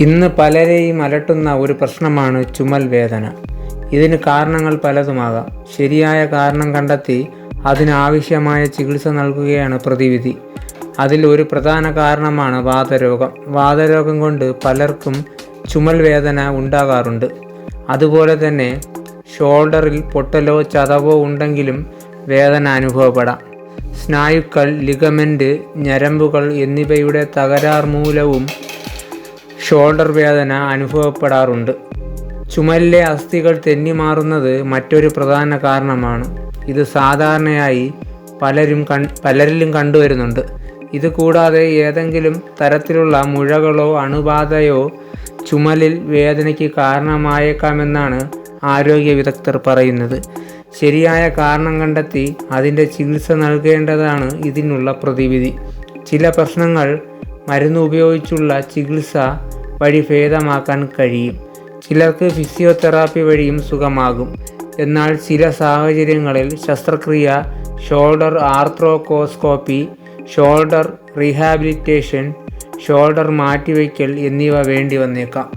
ഇന്ന് പലരെയും അലട്ടുന്ന ഒരു പ്രശ്നമാണ് ചുമൽ വേദന. ഇതിന് കാരണങ്ങൾ പലതുമാകാം. ശരിയായ കാരണം കണ്ടെത്തി അതിനാവശ്യമായ ചികിത്സ നൽകുകയാണ് പ്രതിവിധി. അതിൽ ഒരു പ്രധാന കാരണമാണ് വാതരോഗം. വാതരോഗം കൊണ്ട് പലർക്കും ചുമൽ വേദന ഉണ്ടാകാറുണ്ട്. അതുപോലെ തന്നെ ഷോൾഡറിൽ പൊട്ടലോ ചതവോ ഉണ്ടെങ്കിലും വേദന അനുഭവപ്പെടാം. സ്നായുക്കൾ ലിഗമെന്റ് ഞരമ്പുകൾ എന്നിവയുടെ തകരാർ മൂലവും ഷോൾഡർ വേദന അനുഭവപ്പെടാറുണ്ട്. ചുമലിലെ അസ്ഥികൾ തെന്നിമാറുന്നത് മറ്റൊരു പ്രധാന കാരണമാണ്. ഇത് സാധാരണയായി പലരും കൺ പലരിലും കണ്ടുവരുന്നുണ്ട്. ഇത് കൂടാതെ ഏതെങ്കിലും തരത്തിലുള്ള മുഴകളോ അണുബാധയോ ചുമലിൽ വേദനയ്ക്ക് കാരണമായേക്കാമെന്നാണ് ആരോഗ്യ വിദഗ്ധർ പറയുന്നത്. ശരിയായ കാരണം കണ്ടെത്തി അതിന്റെ ചികിത്സ നൽകേണ്ടതാണ് ഇതിനുള്ള പ്രതിവിധി. ചില പ്രശ്നങ്ങൾ മരുന്ന് ഉപയോഗിച്ചുള്ള ചികിത്സ വഴി ഭേദമാക്കാൻ കഴിയും. ചിലർക്ക് ഫിസിയോതെറാപ്പി വഴിയും സുഖമാകും. എന്നാൽ ചില സാഹചര്യങ്ങളിൽ ശസ്ത്രക്രിയ shoulder arthroscopy shoulder rehabilitation shoulder മാറ്റിവയ്ക്കൽ എന്നിവ വേണ്ടി വന്നേക്കാം